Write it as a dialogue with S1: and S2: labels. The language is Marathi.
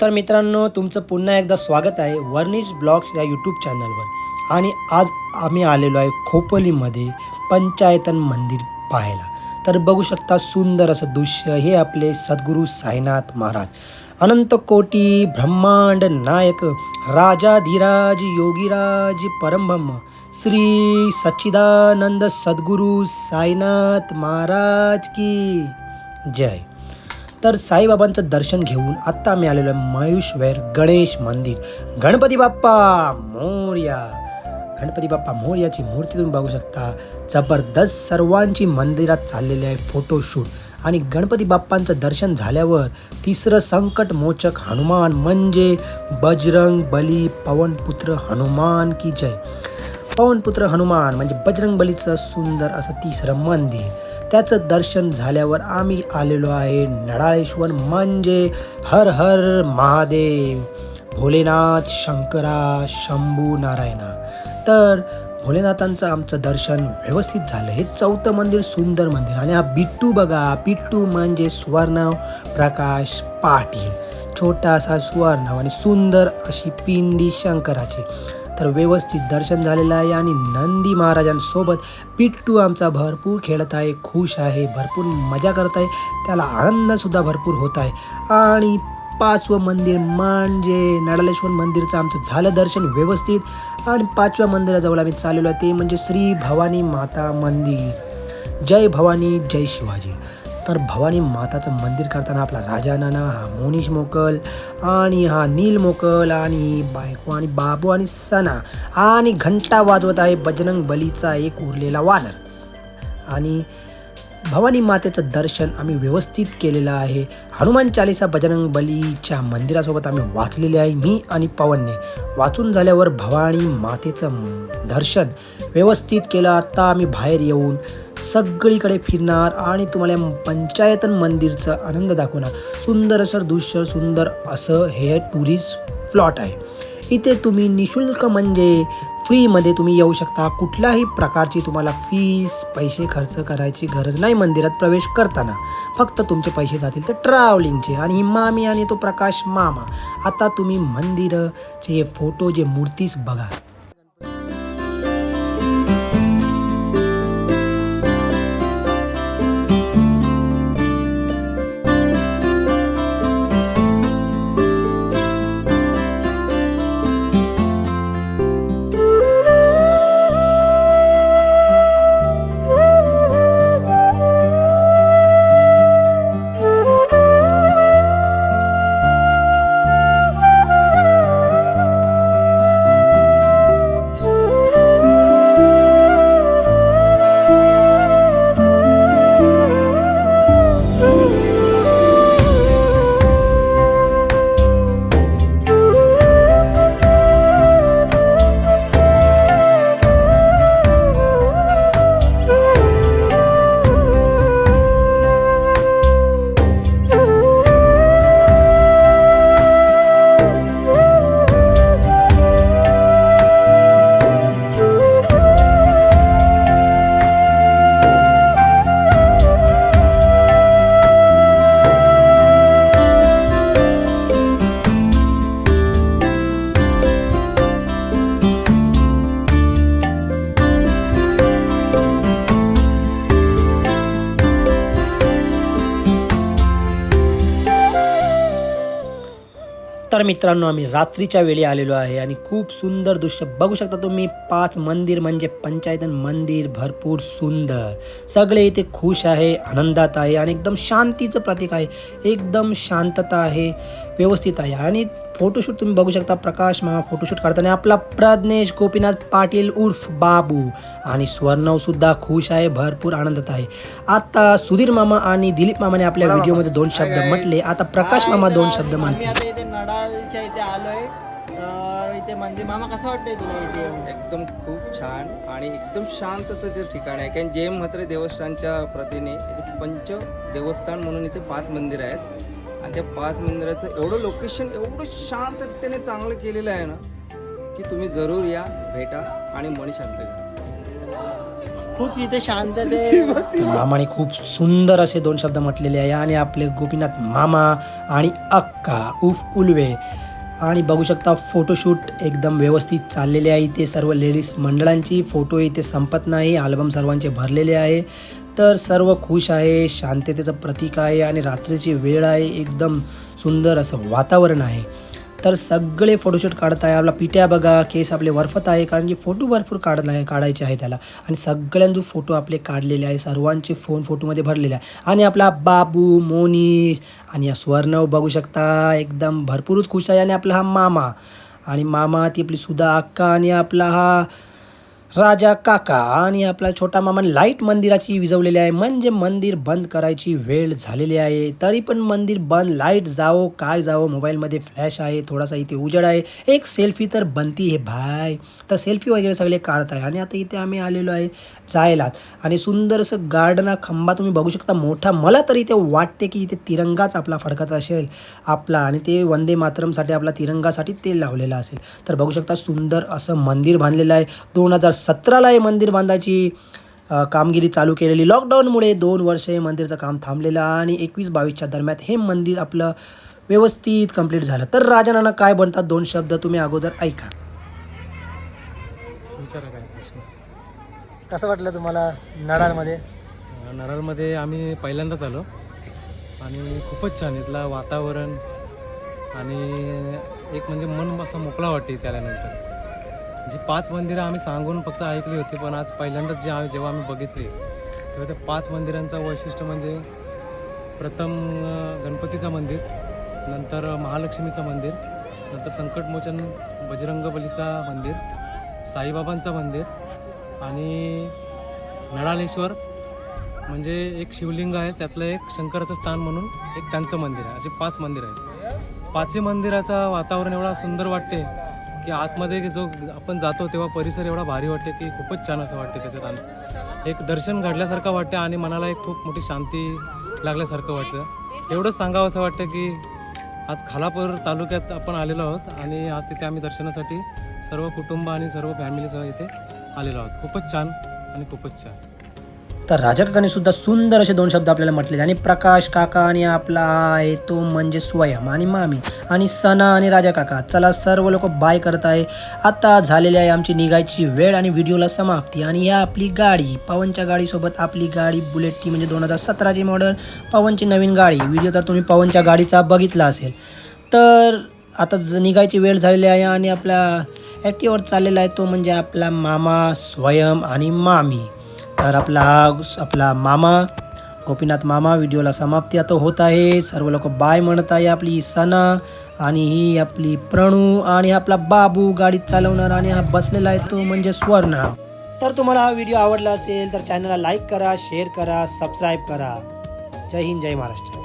S1: तर मित्रांनो तुमचं पुन्हा एकदा स्वागत आहे वर्निश ब्लॉग्स या यूट्यूब चॅनलवर आणि आज आम्ही आलेलो आहे खोपोलीमध्ये पंचायतन मंदिर पाहायला. तर बघू शकता सुंदर असं दृश्य हे आपले सद्गुरू साईनाथ महाराज. अनंत कोटी ब्रह्मांड नायक राजाधिराज योगीराज परमब्रह्म श्री सच्चिदानंद सद्गुरू साईनाथ महाराज की जय. तर साईबाबांचं दर्शन घेऊन आत्ता आम्ही आलेलो आहे मयुष्वेर गणेश मंदिर. गणपती बाप्पा मोर्या. गणपती बाप्पा मोर्याची मूर्ती तुम्ही बघू शकता. जबरदस्त सर्वांची मंदिरात चाललेली आहे फोटोशूट आणि गणपती बाप्पांचं दर्शन झाल्यावर तिसरं संकट मोचक हनुमान म्हणजे बजरंग बली पवनपुत्र हनुमान की जय. पवनपुत्र हनुमान म्हणजे बजरंग बलीचं सुंदर असं तिसरं मंदिर. त्याचं दर्शन झाल्यावर आम्ही आलेलो आहे नडाळेश्वर म्हणजे हर हर महादेव. भोलेनाथ शंकरा शंभू नारायणा. तर भोलेनाथांचं आमचं दर्शन व्यवस्थित झालं. हे चौथं मंदिर सुंदर मंदिर आणि हा बिट्टू बघा बिट्टू म्हणजे सुवर्ण प्रकाश पाटील. छोटासा सुवर्ण आणि सुंदर अशी पिंडी शंकराची. तर व्यवस्थित दर्शन झालेलं आहे आणि नंदी महाराजांसोबत पिट्टू आमचा भरपूर खेळत आहे खुश आहे भरपूर मजा करत आहे. त्याला आनंदसुद्धा भरपूर होत आहे. आणि पाचवं मंदिर म्हणजे नडालेश्वर मंदिरचं आमचं झालं दर्शन व्यवस्थित. आणि पाचव्या मंदिराजवळ आम्ही चाललेलो आहे ते म्हणजे श्री भवानी माता मंदिर. जय भवानी जय शिवाजी. तर भवानी माताचं मंदिर करताना आपला राजा नाना हा मोनिश मोकल आणि हा नील मोकल आणि बायको आणि बाबू आणि सना आणि घंटा वाजवत आहे बजरंग बलीचा एक उरलेला वानर. आणि भवानी मातेचं दर्शन आम्ही व्यवस्थित केलेलं आहे. हनुमान चालिसा बजरंग बलीच्या मंदिरासोबत आम्ही वाचलेले आहे मी आणि पवनने. वाचून झाल्यावर भवानी मातेचं दर्शन व्यवस्थित केलं. आता आम्ही बाहेर येऊन सगळीकडे फिरणार आणि तुम्हाला पंचायतन मंदिरचा आनंद दाखवणार. सुंदर असं दृश्य सुंदर असं हे टुरिस्ट प्लॉट आहे. इथे तुम्ही निशुल्क म्हणजे फ्रीमध्ये तुम्ही येऊ शकता. कुठल्याही प्रकारची तुम्हाला फीस पैसे खर्च करायची गरज नाही मंदिरात प्रवेश करताना. फक्त तुमचे पैसे जातील तर ट्रॅव्हलिंगचे आणि ही मामी आणि तो प्रकाश मामा. आता तुम्ही मंदिरचे फोटो जे मूर्तीस बघा. तर मित्रांनो आम्ही रात्रीच्या वेळी आलेलो आहे आणि खूप सुंदर दृश्य बघू शकता तुम्ही. पाच मंदिर म्हणजे पंचायतन मंदिर भरपूर सुंदर. सगळे इथे खुश आहे आनंदात आहे आणि एकदम शांतीचं प्रतीक आहे. एकदम शांतता आहे व्यवस्थित आहे. आणि फोटोशूट तुम्ही बघू शकता प्रकाश मामा फोटोशूट काढताना आपला प्रज्ञेश गोपीनाथ पाटील उर्फ बाबू. आणि स्वर्णव सुद्धा खुश आहे भरपूर आनंदात आहे. आता सुधीर मामा आणि दिलीप मामाने आपल्या व्हिडिओमध्ये दोन शब्द म्हटले. आता प्रकाश मामा दोन शब्द म्हणतील.
S2: मंदिर मामा कसं वाटतंय तुला येऊन?
S3: एकदम खूप छान आणि एकदम शांततेचं ते ठिकाण आहे. कारण जय म्हात्रे देवस्थानच्या प्रतीने इथे पंच देवस्थान म्हणून इथे पाच मंदिर आहेत. आणि त्या पाच मंदिराचं एवढं लोकेशन एवढं शांततेने चांगलं केलेलं आहे ना की तुम्ही जरूर या भेटा आणि मन शांत करा
S2: खूप इथे शांतते.
S1: मामाने खूप सुंदर असे दोन शब्द म्हटलेले आहे. आणि आपले गोपीनाथ मामा आणि अक्का उफ उलवे. आणि बघू शकता फोटोशूट एकदम व्यवस्थित चाललेले आहे. इथे सर्व लेडीज मंडळांची फोटो इथे संपत नाही. आल्बम सर्वांचे भरलेले आहे. तर सर्व खुश आहे. शांततेचं प्रतीक आहे आणि रात्रीची वेळ आहे. एकदम सुंदर असं वातावरण आहे. तर सगळे फोटोशूट काढत आहे. आपला पिट्या बघा केस आपले वरफत आहे कारण की फोटो भरपूर काढला काढायचे आहे त्याला. आणि सगळ्यांचे फोटो आपले काढलेले आहे सर्वांचे फोन फोटोमध्ये भरलेले आहे. आणि आपला बाबू मोनीश आणि या स्वर्णव बघू शकता एकदम भरपूरच खुश आहे. आणि आपला हा मामा. आणि मामा ती आपली सुधा अक्का आणि आपला हा राजा काका आणि आपला छोटा मामा लाइट मंदिराची विजवलेली आहे. म्हणजे मंदिर बंद करायची वेळ झालेली आहे. तरी पण मंदिर बंद. लाइट जावो काय जावो मोबाईलमध्ये फ्लॅश आहे थोडासा इथे उजेड आहे. एक सेल्फी तर बनती हे भाय तर सेल्फी वगैरे सगळे काढत आहे आणि आता इथे आम्ही आलेलो आहे जायला आणि सुंदर असं गार्डन हा खंबा तुम्ही बघू शकता मोठा. मला तर इथे वाटते की इथे तिरंगाच आपला फडकत असेल. आपला आणि ते वंदे मातरमसाठी आपला तिरंगासाठी ते लावलेलं असेल. तर बघू शकता सुंदर असं मंदिर बांधलेलं आहे. दोन हजार सतराला हे मंदिर बांधायची कामगिरी चालू केलेली. लॉकडाऊनमुळे दोन वर्ष हे मंदिरचं काम थांबलेलं आणि एकवीस बावीसच्या दरम्यान हे मंदिर आपलं व्यवस्थित कंप्लीट झालं. तर राजानाना काय बनतात दोन शब्द तुम्ही अगोदर ऐका.
S4: विचारा काय प्रश्न.
S1: कसं वाटलं तुम्हाला नडाळमध्ये
S4: नरळमध्ये आम्ही पहिल्यांदाच आलो आणि खूपच छान इथलं वातावरण आणि एक म्हणजे मन असं मोकळा वाटते इथे आल्यानंतर जी पाच मंदिरं आम्ही सांगून फक्त ऐकली होती पण आज पहिल्यांदाच जे आम्ही जेव्हा आम्ही बघितली तेव्हा त्या पाच मंदिरांचं वैशिष्ट्य म्हणजे प्रथम गणपतीचं मंदिर नंतर महालक्ष्मीचं मंदिर नंतर संकटमोचन बजरंगबलीचा मंदिर साईबाबांचं मंदिर आणि नडालेश्वर म्हणजे एक शिवलिंग आहे त्यातलं एक शंकराचं स्थान म्हणून एक त्यांचं मंदिर आहे. असे पाच मंदिर आहेत. पाचही मंदिराचं वातावरण एवढा सुंदर वाटते की आतमध्ये जो आपण जातो तेव्हा परिसर एवढा भारी वाटते की खूपच छान असं वाटते त्याच्यात आणि एक दर्शन घडल्यासारखं वाटते आणि मनाला एक खूप मोठी शांती लागल्यासारखं वाटतं. एवढंच सांगावं असं वाटतं की आज खालापूर तालुक्यात आपण आलेलो आहोत आणि आज तिथे आम्ही दर्शनासाठी सर्व कुटुंब आणि सर्व फॅमिलीसह इथे आलेलो आहोत. खूपच छान आणि खूपच छान.
S1: तर राजा काकाने सुद्धा सुंदर असे दोन शब्द आपल्याला म्हटले आणि प्रकाश काका आणि आपला आहे तो म्हणजे स्वयं आणि मामी आणि सना आणि राजा काका. चला सर्व लोक बाय करत आहे. आता झालेली आहे आमची निघायची वेळ आणि व्हिडिओला समाप्ती. आणि या आपली गाडी पवनच्या गाडीसोबत आपली गाडी बुलेटची म्हणजे दोन हजार सतराची मॉडल पवनची नवीन गाडी. व्हिडिओ तर तुम्ही पवनच्या गाडीचा बघितला असेल. तर आता निघायची वेळ झालेली आहे आणि आपल्या ॲक्टिवर चाललेला आहे तो म्हणजे आपला मामा स्वयं आणि मामी. तर आपला हा आपला मामा गोपीनाथ मामा व्हिडिओला समाप्ती आता होत आहे. सर्व लोक बाय म्हणत आहे आपली सना आणि ही आपली प्रणू आणि आपला बाबू गाडीत चालवणार आणि हा बसलेला आहे तो म्हणजे स्वर्ण. तर तुम्हाला हा व्हिडिओ आवडला असेल तर चॅनलला लाईक करा शेअर करा सबस्क्राईब करा. जय हिंद जय महाराष्ट्र.